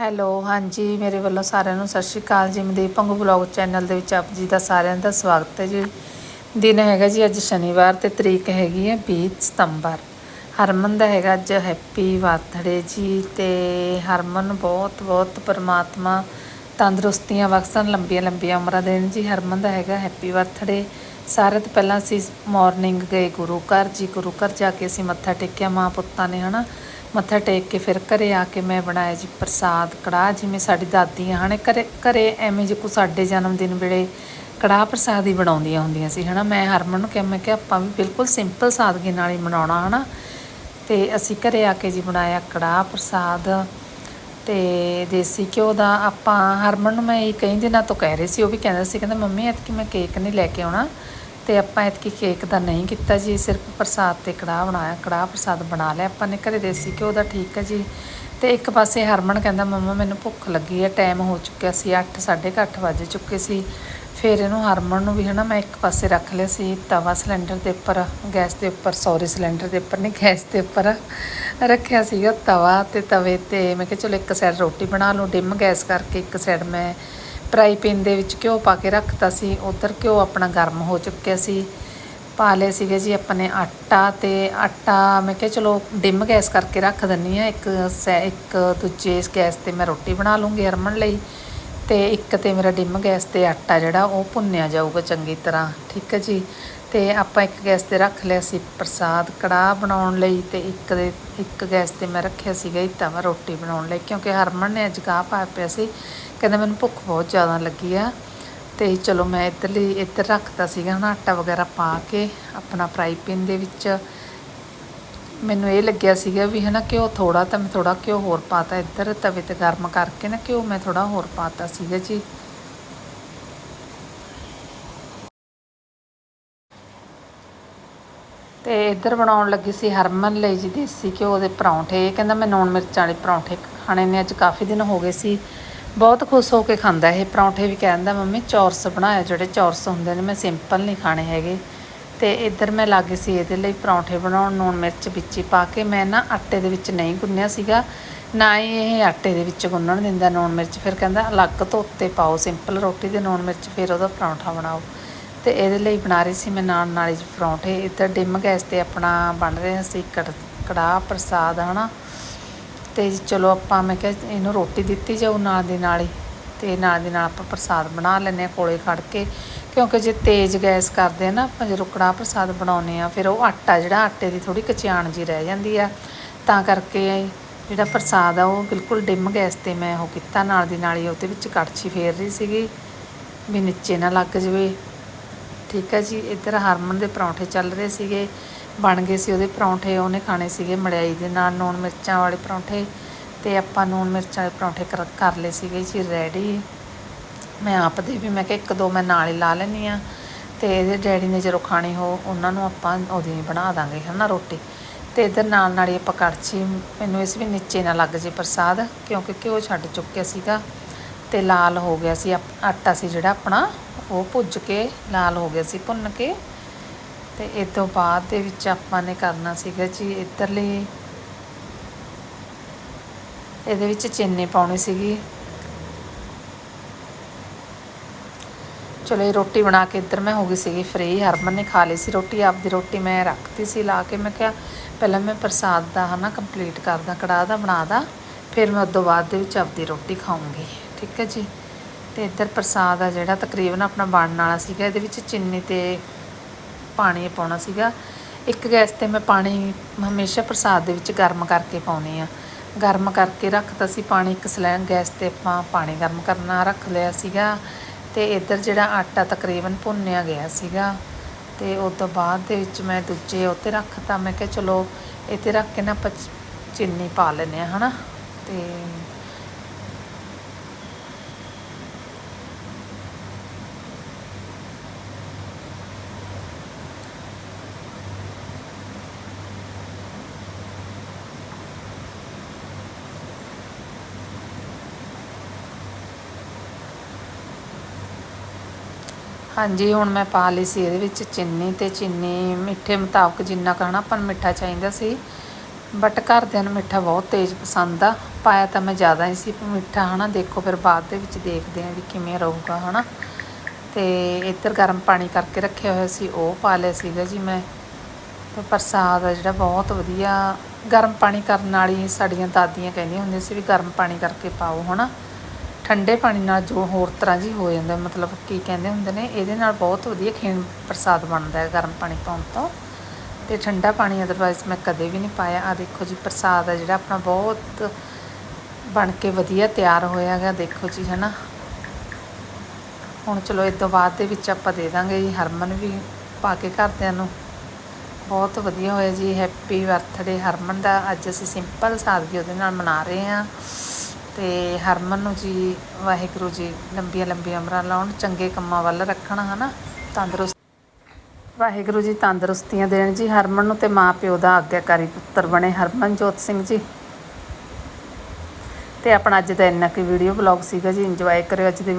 Hello, ਹਾਂਜੀ, ਮੇਰੇ ਵੱਲੋਂ ਸਾਰਿਆਂ ਨੂੰ ਸਤਿ ਸ਼੍ਰੀ ਅਕਾਲ ਜੀ। ਮਨਦੀਪ ਪੰਗੂ ਬਲੌਗ ਚੈਨਲ ਦੇ ਵਿੱਚ ਆਪ ਜੀ ਦਾ ਸਾਰਿਆਂ ਦਾ ਸਵਾਗਤ ਹੈ ਜੀ। ਦਿਨ ਹੈਗਾ ਜੀ, ਅੱਜ ਸ਼ਨੀਵਾਰ ਤੇ ਤਰੀਕ ਹੈਗੀ ਹੈ 20 ਸਤੰਬਰ। ਹਰਮਨ ਦਾ ਹੈਗਾ ਅੱਜ ਹੈਪੀ ਬਰਥਡੇ ਜੀ ਤੇ ਹਰਮਨ ਬਹੁਤ ਬਹੁਤ ਪਰਮਾਤਮਾ ਤੰਦਰੁਸਤੀਆਂ ਬਖਸ਼ਣ ਲੰਬੀਆਂ ਲੰਬੀਆਂ ਉਮਰਾਂ ਦੇਣ ਜੀ। ਹਰਮਨ ਦਾ ਹੈਗਾ ਹੈਪੀ ਬਰਥਡੇ। ਸਾਰੇ ਤੋਂ ਪਹਿਲਾਂ ਅਸੀਂ ਮਾਰਨਿੰਗ ਗਏ ਗੁਰੂ ਘਰ ਜੀ। ਗੁਰੂ ਘਰ ਜਾ ਕੇ ਅਸੀਂ ਮੱਥਾ ਟੇਕਿਆ ਮਾਂ ਪੁੱਤਾਂ ਨੇ, ਹਨਾ। ਮੱਥਾ ਟੇਕ ਕੇ ਫਿਰ ਘਰੇ ਆ ਕੇ ਮੈਂ ਬਣਾਇਆ ਜੀ ਪ੍ਰਸਾਦ, ਕੜਾਹ ਜਿਵੇਂ ਸਾਡੀ ਦਾਦੀਆਂ ਹਨੇ, ਘਰੇ ਘਰੇ ਐਵੇਂ ਜੇ ਕੋ ਸਾਡੇ ਜਨਮ ਦਿਨ ਵੇਲੇ ਕੜਾਹ ਪ੍ਰਸਾਦ ਹੀ ਬਣਾਉਂਦੀਆਂ ਹੁੰਦੀਆਂ ਸੀ, ਹਨਾ, ਮੈਂ ਹਰਮਨ ਨੂੰ ਕਿਹਾ, ਮੈਂ ਕਿ ਆਪਾਂ ਵੀ ਬਿਲਕੁਲ ਸਿੰਪਲ ਸਾਦਗੀ ਨਾਲ ਹੀ ਬਣਾਉਣਾ ਹਨਾ, ਤੇ ਅਸੀਂ ਘਰੇ ਆ ਕੇ ਜੀ ਬਣਾਇਆ ਕੜਾਹ ਪ੍ਰਸਾਦ ਤੇ ਦੇਸੀ ਘਿਓ ਦਾ ਆਪਾਂ, ਹਰਮਨ ਨੂੰ ਮੈਂ ਇਹ ਕਈ ਦਿਨਾਂ ਤੋਂ ਕਹਿ ਰਹੀ ਸੀ, ਉਹ ਵੀ ਕਹਿੰਦਾ ਸੀ, ਕਹਿੰਦਾ ਮੰਮੀ ਐਤਕੀ ਮੈਂ ਕੇਕ ਨਹੀਂ ਲੈ ਕੇ ਆਉਣਾ ਤੇ ਆਪਾਂ ਐਤਕੀ ਕੇਕ ਦਾ ਨਹੀਂ ਕੀਤਾ ਜੀ, ਸਿਰਫ ਪ੍ਰਸਾਦ ਤੇ ਕੜਾਹ ਬਣਾਇਆ, ਕੜਾਹ ਪ੍ਰਸਾਦ ਬਣਾ ਲਿਆ। ਆਪਾਂ ਨੇ ਘਰੇ ਦੇਸੀ ਘਿਓ ਦਾ ਠੀਕ ਹੈ ਜੀ। ਤੇ ਇੱਕ ਪਾਸੇ ਹਰਮਨ ਕਹਿੰਦਾ, ਮੰਮਾ, ਮੈਨੂੰ ਭੁੱਖ ਲੱਗੀ ਹੈ ਟਾਈਮ ਹੋ ਚੁੱਕਿਆ ਸੀ 8 8:30 ਵਜੇ ਚੁੱਕੇ ਸੀ। ਫਿਰ ਇਹਨੂੰ ਹਰਮਨ ਨੂੰ ਵੀ ਹਨਾ, ਮੈਂ ਇੱਕ ਪਾਸੇ ਰੱਖ ਲਿਆ ਸੀ, ਤਵਾ ਸਿਲੰਡਰ ਦੇ ਉੱਪਰ, ਗੈਸ ਦੇ ਉੱਪਰ ਸੌਰੀ ਸਿਲੰਡਰ ਦੇ ਉੱਪਰ ਨਹੀਂ ਗੈਸ ਦੇ ਉੱਪਰ ਰੱਖਿਆ ਸੀਗਾ ਤਵਾ ਤੇ ਤਵੇ ਤੇ, ਮੈਂ ਕਿਹਾ, ਚਲੋ ਇੱਕ ਸਾਈਡ ਰੋਟੀ ਬਣਾ ਲਓ ਡਿਮ ਗੈਸ ਕਰਕੇ ਇੱਕ ਸਾਈਡ ਮੈਂ ਫਰਾਈ ਪੈਨ ਦੇ ਵਿੱਚ ਘਿਓ ਪਾ ਕੇ ਰੱਖਤਾ ਸੀ, ਉਧਰ ਘਿਓ ਆਪਣਾ ਗਰਮ ਹੋ ਚੁੱਕਿਆ ਸੀ। ਪਾ ਲਏ ਸੀਗੇ ਜੀ ਆਪਣੇ ਆਟਾ ਤੇ ਆਟਾ ਮੈਂ ਕਿਹਾ ਚਲੋ ਡਿਮ ਗੈਸ ਕਰਕੇ ਰੱਖ ਦਿੰਨੀ ਆ, ਇੱਕ ਸੈ- ਇੱਕ ਦੂਜੇ ਗੈਸ ਤੇ ਮੈਂ ਰੋਟੀ ਬਣਾ ਲੂੰਗੀ ਹਰਮਨ ਲਈ ਤੇ ਇੱਕ ਤੇ ਮੇਰਾ ਡਿਮ ਗੈਸ ਤੇ ਆਟਾ ਜਿਹੜਾ ਉਹ ਭੁੰਨਿਆ ਜਾਊਗਾ ਚੰਗੀ ਤਰ੍ਹਾਂ, ਠੀਕ ਹੈ ਜੀ। ਤੇ ਆਪਾਂ ਇੱਕ ਗੈਸ ਤੇ ਰੱਖ ਲਿਆ ਸੀ ਪ੍ਰਸਾਦ ਕੜਾਹ ਬਣਾਉਣ ਲਈ ਤੇ ਇੱਕ ਦੇ ਇੱਕ ਗੈਸ ਤੇ ਮੈਂ ਰੱਖਿਆ ਸੀਗਾ ਜੀ ਤਵਾ ਰੋਟੀ ਬਣਾਉਣ ਲਈ, ਕਿਉਂਕਿ ਹਰਮਨ ਨੇ ਅੱਜ ਗਾਹ ਪਾਇਆ ਪਿਆ ਸੀ ਕਹਿੰਦਾ ਮੈਨੂੰ ਭੁੱਖ ਬਹੁਤ ਜ਼ਿਆਦਾ ਲੱਗੀ ਆ। ਤੇ ਚਲੋ ਮੈਂ ਇੱਧਰਲੀ, ਇੱਧਰ ਰੱਖਤਾ ਸੀਗਾ ਨਾ ਆਟਾ ਵਗੈਰਾ ਪਾ ਕੇ ਆਪਣਾ ਫਰਾਈ ਪੈਨ ਦੇ ਵਿੱਚ। ਮੈਨੂੰ ਇਹ ਲੱਗਿਆ ਸੀਗਾ ਵੀ ਹਨਾ ਘਿਓ ਥੋੜਾ ਤਾਂ ਮੈਂ ਥੋੜਾ ਘਿਓ ਹੋਰ ਪਾਤਾ ਇੱਧਰ, ਤਵੇ ਤੇ ਗਰਮ ਕਰਕੇ ਨਾ ਘਿਓ ਮੈਂ ਥੋੜਾ ਹੋਰ ਪਾਤਾ ਸੀਗਾ ਜੀ। ਤੇ ਇੱਧਰ ਬਣਾਉਣ ਲੱਗੀ ਸੀ ਹਰਮਨ ਲਈ ਜੀ ਦੇਸੀ ਘਿਓ ਦੇ ਪਰੌਂਠੇ। ਇਹ ਕਹਿੰਦਾ ਮੈਂ ਨੂਣ ਮਿਰਚ ਵਾਲੇ ਪਰੌਂਠੇ ਖਾਣੇ ਨੇ, ਅੱਜ ਕਾਫੀ ਦਿਨ ਹੋ ਗਏ ਸੀ। ਬਹੁਤ ਖੁਸ਼ ਹੋ ਕੇ ਖਾਂਦਾ ਇਹ ਪਰੌਂਠੇ ਵੀ ਕਹਿੰਦਾ, ਮੰਮੀ, ਚੌਰਸ ਬਣਾਇਆ, ਜਿਹੜੇ ਚੌਰਸ ਹੁੰਦੇ ਨੇ, ਮੈਂ ਸਿੰਪਲ ਨਹੀਂ ਖਾਣੇ ਹੈਗੇ। ਤੇ ਇੱਧਰ ਮੈਂ ਲੱਗੀ ਸੀ ਇਹਦੇ ਲਈ ਪਰੌਂਠੇ ਬਣਾਉਣ ਨੂਣ ਮਿਰਚ ਵਿੱਚ ਪਾ ਕੇ ਮੈਂ ਨਾ ਆਟੇ ਦੇ ਵਿੱਚ ਨਹੀਂ ਗੁੰਨਿਆ ਸੀਗਾ, ਨਾ ਹੀ ਇਹ ਆਟੇ ਦੇ ਵਿੱਚ ਗੁੰਨਣ ਦਿੰਦਾ ਨੂਣ ਮਿਰਚ। ਫਿਰ ਕਹਿੰਦਾ, ਅਲੱਗ ਤੋਂ ਉੱਤੇ ਪਾਓ, ਸਿੰਪਲ ਰੋਟੀ ਦੇ ਨੂਣ ਮਿਰਚ, ਫਿਰ ਉਹਦਾ ਪਰੌਂਠਾ ਬਣਾਓ। ਤੇ ਇਹਦੇ ਲਈ ਬਣਾ ਰਹੀ ਸੀ ਮੈਂ ਨਾਲ ਨਾਲੇ ਪਰੌਂਠੇ। ਇੱਧਰ ਡਿਮ ਗੈਸ ਤੇ ਆਪਣਾ ਬਣ ਰਿਹਾ ਸੀ ਕੜ ਕੜਾਹ ਪ੍ਰਸਾਦ, ਹਨਾ? ਤੇ ਚਲੋ ਆਪਾਂ, ਮੈਂ ਕਿਹਾ ਇਹਨੂੰ ਰੋਟੀ ਦਿੱਤੀ ਜਾਊ ਨਾਲ ਦੀ ਨਾਲ ਹੀ। ਤੇ ਨਾਲ ਦੀ ਨਾਲ ਆਪਾਂ ਪ੍ਰਸਾਦ ਬਣਾ ਲੈਂਦੇ ਆ ਕੋਲੇ ਖੜ ਕੇ। ਕਿਉਂਕਿ ਜੇ ਤੇਜ਼ ਗੈਸ ਕਰਦੇ ਆ ਨਾ, ਆਪਾਂ ਜੇ ਰੁਕੜਾ ਪ੍ਰਸਾਦ ਬਣਾਉਨੇ ਆ ਫਿਰ ਉਹ ਆਟਾ ਜਿਹੜਾ ਆਟੇ ਦੀ ਥੋੜੀ ਕਚਿਆਣ ਜੀ ਰਹਿ ਜਾਂਦੀ ਆ। ਤਾਂ ਕਰਕੇ ਜਿਹੜਾ ਪ੍ਰਸਾਦ ਆ, ਉਹ ਬਿਲਕੁਲ ਡਿਮ ਗੈਸ ਤੇ ਮੈਂ ਉਹ ਕੀਤਾ, ਨਾਲ ਦੀ ਨਾਲ ਹੀ ਉਹਦੇ ਵਿੱਚ ਕੜਛੀ ਫੇਰ ਰਹੀ ਸੀਗੀ। ਵੀ ਨੀਚੇ ਨਾ ਲੱਗ ਜਵੇ। ਠੀਕ ਹੈ ਜੀ, ਇੱਧਰ ਹਰਮਨ ਦੇ ਪਰੌਂਠੇ ਚੱਲ ਰਹੇ ਸੀਗੇ। ਬਣ ਗਏ ਸੀ, ਉਹਦੇ ਪਰੌਂਠੇ ਉਹਨੇ ਖਾਣੇ ਸੀਗੇ ਮੜਿਆਈ ਦੇ ਨਾਲ ਨੂਣ ਮਿਰਚਾਂ ਵਾਲੇ ਪਰੌਂਠੇ ਤੇ ਆਪਾਂ ਨੂਣ ਮਿਰਚਾਂ ਵਾਲੇ ਪਰੌਂਠੇ ਕਰ ਕਰ ਲਏ ਸੀਗੇ ਜੀ ਰੈਡੀ ਮੈਂ ਆਪ ਦੇ ਵੀ, ਮੈਂ ਕਿਹਾ ਇੱਕ ਦੋ ਮੈਂ ਨਾਲ ਹੀ ਲਾ ਲੈਣੀ ਆ ਤੇ ਇਹਦੇ ਡੈਡੀ ਨੇ ਜਦੋਂ ਖਾਣੇ ਹੋ, ਉਹਨਾਂ ਨੂੰ ਆਪਾਂ ਉਹਦੀ ਬਣਾ ਦਾਂਗੇ ਹਨਾ ਰੋਟੀ। ਤੇ ਇੱਧਰ ਨਾਲ ਨਾਲ ਹੀ ਆਪਾਂ ਕੜਛੀ, ਮੈਨੂੰ ਇਸ ਵੀ ਨੀਚੇ ਨਾ ਲੱਗ ਜੇ ਪ੍ਰਸਾਦ, ਕਿਉਂਕਿ ਘਿਓ ਛੱਡ ਚੁੱਕਿਆ ਸੀਗਾ ਤੇ ਲਾਲ ਹੋ ਗਿਆ ਸੀ, ਆਪ- ਆਟਾ ਸੀ ਜਿਹੜਾ ਆਪਣਾ, ਉਹ ਭੁੱਜ ਕੇ ਲਾਲ ਹੋ ਗਿਆ ਸੀ, ਭੁੰਨ ਕੇ ਤੇ ਇਹ ਤੋਂ ਬਾਅਦ ਦੇ ਵਿੱਚ ਆਪਾਂ ਨੇ ਕਰਨਾ ਸੀਗਾ ਜੀ ਇੱਧਰਲੇ। ਇਹਦੇ ਵਿੱਚ ਚੀਨੀ ਪਾਉਣੀ ਸੀਗੀ। ਚਲੋ ਇਹ ਰੋਟੀ ਬਣਾ ਕੇ ਇੱਧਰ ਮੈਂ ਹੋ ਗਈ ਸੀਗੀ ਫ੍ਰੀ ਹਰਮਨ ਨੇ ਖਾ ਲਈ ਸੀ ਰੋਟੀ, ਆਪਦੀ ਰੋਟੀ ਮੈਂ ਰੱਖਤੀ ਸੀ ਲਾ ਕੇ। ਮੈਂ ਕਿਹਾ ਪਹਿਲਾਂ ਮੈਂ ਪ੍ਰਸਾਦ ਦਾ ਹਨਾ ਕੰਪਲੀਟ ਕਰਦਾ, ਕੜਾਹ ਦਾ ਬਣਾਦਾ ਫਿਰ ਮੈਂ ਉਦੋਂ ਬਾਅਦ ਦੇ ਵਿੱਚ ਆਪਦੀ ਰੋਟੀ ਖਾਊਂਗੀ। ਠੀਕ ਹੈ ਜੀ? ਤੇ ਇੱਧਰ ਪ੍ਰਸਾਦ ਆ ਜਿਹੜਾ ਤਕਰੀਬਨ ਆਪਣਾ ਬਣਨ ਵਾਲਾ ਸੀਗਾ। ਇਹਦੇ ਵਿੱਚ ਚੀਨੀ ਤੇ ਪਾਣੀ ਪਾਉਣਾ ਸੀਗਾ। ਇੱਕ ਗੈਸ ਤੇ ਮੈਂ ਪਾਣੀ ਹਮੇਸ਼ਾ ਪ੍ਰਸਾਦ ਦੇ ਵਿੱਚ ਗਰਮ ਕਰਕੇ ਪਾਉਣੀ ਆ। ਗਰਮ ਕਰਕੇ ਰੱਖਤਾ ਸੀ ਪਾਣੀ, ਇੱਕ ਸਲੈਂ ਗੈਸ ਤੇ ਆਪਾਂ ਪਾਣੀ ਗਰਮ ਕਰਨਾ ਰੱਖ ਲਿਆ ਸੀਗਾ ਤੇ ਇੱਧਰ ਜਿਹੜਾ ਆਟਾ ਤਕਰੀਬਨ ਭੁੰਨਿਆ ਗਿਆ ਸੀਗਾ ਤੇ ਉਸ ਤੋਂ ਬਾਅਦ ਦੇ ਵਿੱਚ ਮੈਂ ਦੂਜੇ ਉੱਤੇ ਰੱਖਤਾ। ਮੈਂ ਕਿਹਾ ਚਲੋ, ਇਹ 'ਤੇ ਰੱਖ ਕੇ ਨਾ ਆਪਾਂ ਚੀਨੀ ਪਾ ਲੈਂਦੇ ਆ ਹਨਾ? ਤੇ ਹਾਂਜੀ, ਹੁਣ ਮੈਂ ਪਾ ਲਈ ਸੀ ਇਹਦੇ ਵਿੱਚ ਚੀਨੀ ਤੇ ਚੀਨੀ ਮਿੱਠੇ ਮੁਤਾਬਕ ਜਿੰਨਾ ਕਹਿਣਾ ਆਪਾਂ ਨੂੰ ਮਿੱਠਾ ਚਾਹੀਦਾ ਸੀ। ਬਟ ਘਰਦਿਆਂ ਨੂੰ ਮਿੱਠਾ ਬਹੁਤ ਤੇਜ਼ ਪਸੰਦ ਆ। ਪਾਇਆ ਤਾਂ ਮੈਂ ਜ਼ਿਆਦਾ ਹੀ ਸੀ ਪਰ ਮਿੱਠਾ ਹਨਾ, ਦੇਖੋ ਫਿਰ ਬਾਅਦ ਦੇ ਵਿੱਚ ਦੇਖਦੇ ਆਂ ਵੀ ਕਿਵੇਂ ਰਹੂਗਾ ਹਨਾ। ਤੇ ਇੱਧਰ ਗਰਮ ਪਾਣੀ ਕਰਕੇ ਰੱਖਿਆ ਹੋਇਆ ਸੀ, ਉਹ ਪਾ ਲਿਆ ਸੀਗਾ ਜੀ ਮੈਂ। ਤੇ ਪ੍ਰਸਾਦ ਆ ਜਿਹੜਾ ਬਹੁਤ ਵਧੀਆ, ਗਰਮ ਪਾਣੀ ਕਰਨ ਨਾਲ ਹੀ ਸਾਡੀਆਂ ਦਾਦੀਆਂ ਕਹਿੰਦੀਆਂ ਹੁੰਦੀਆਂ ਸੀ ਵੀ ਗਰਮ ਪਾਣੀ ਕਰਕੇ ਪਾਓ ਹਨਾ। ਠੰਡੇ ਪਾਣੀ ਨਾਲ ਜੋ ਹੋਰ ਤਰ੍ਹਾਂ ਜੀ ਹੋ ਜਾਂਦਾ, ਮਤਲਬ ਕੀ ਕਹਿੰਦੇ ਹੁੰਦੇ ਨੇ, ਇਹਦੇ ਨਾਲ ਬਹੁਤ ਵਧੀਆ ਖੀਣ ਪ੍ਰਸਾਦ ਬਣਦਾ ਹੈ ਗਰਮ ਪਾਣੀ ਪਾਉਣ ਤੋਂ। ਤੇ ਠੰਡਾ ਪਾਣੀ ਅਦਰਵਾਈਜ਼ ਮੈਂ ਕਦੇ ਵੀ ਨਹੀਂ ਪਾਇਆ। ਆ ਦੇਖੋ ਜੀ, ਪ੍ਰਸਾਦ ਹੈ ਜਿਹੜਾ ਆਪਣਾ ਬਹੁਤ ਬਣ ਕੇ ਵਧੀਆ ਤਿਆਰ ਹੋਇਆ ਹੈਗਾ, ਦੇਖੋ ਜੀ, ਹਨਾ। ਹੁਣ ਚਲੋ ਇਸ ਤੋਂ ਬਾਅਦ ਦੇ ਵਿੱਚ ਆਪਾਂ ਦੇ ਦਾਂਗੇ ਜੀ, ਹਰਮਨ ਵੀ ਪਾ ਕੇ ਘਰਦਿਆਂ ਨੂੰ। ਬਹੁਤ ਵਧੀਆ ਹੋਇਆ ਜੀ ਹੈਪੀ ਬਰਥਡੇ ਹਰਮਨ ਦਾ। ਅੱਜ ਅਸੀਂ ਸਿੰਪਲ ਸਾਦਗੀ ਉਹਦੇ ਨਾਲ ਮਨਾ ਰਹੇ ਹਾਂ। ਤੇ ਹਰਮਨ ਨੂੰ ਜੀ, ਵਾਹਿਗੁਰੂ ਜੀ, ਲੰਬੀਆਂ ਲੰਬੀਆਂ ਉਮਰਾਂ ਲਾਉਣ, ਚੰਗੇ ਕੰਮਾਂ ਵੱਲ ਰੱਖਣ, ਹਨਾ? ਤੰਦਰੁਸਤ ਵਾਹਿਗੁਰੂ ਜੀ, ਤੰਦਰੁਸਤੀਆਂ ਦੇਣ ਜੀ। ਹਰਮਨ ਨੂੰ ਤੇ ਮਾਂ ਪਿਓ ਦਾ ਆਗਿਆਕਾਰੀ ਪੁੱਤਰ ਬਣੇ ਹਰਮਨਜੋਤ ਸਿੰਘ ਜੀ। ਤੇ ਆਪਣਾ ਅੱਜ ਦਾ ਇੰਨਾ ਕੀ ਵੀਡੀਓ ਬਲੌਗ ਸੀਗਾ ਜੀ। ਇੰਜੋਏ ਕਰਿਓ ਅੱਜ ਦੇ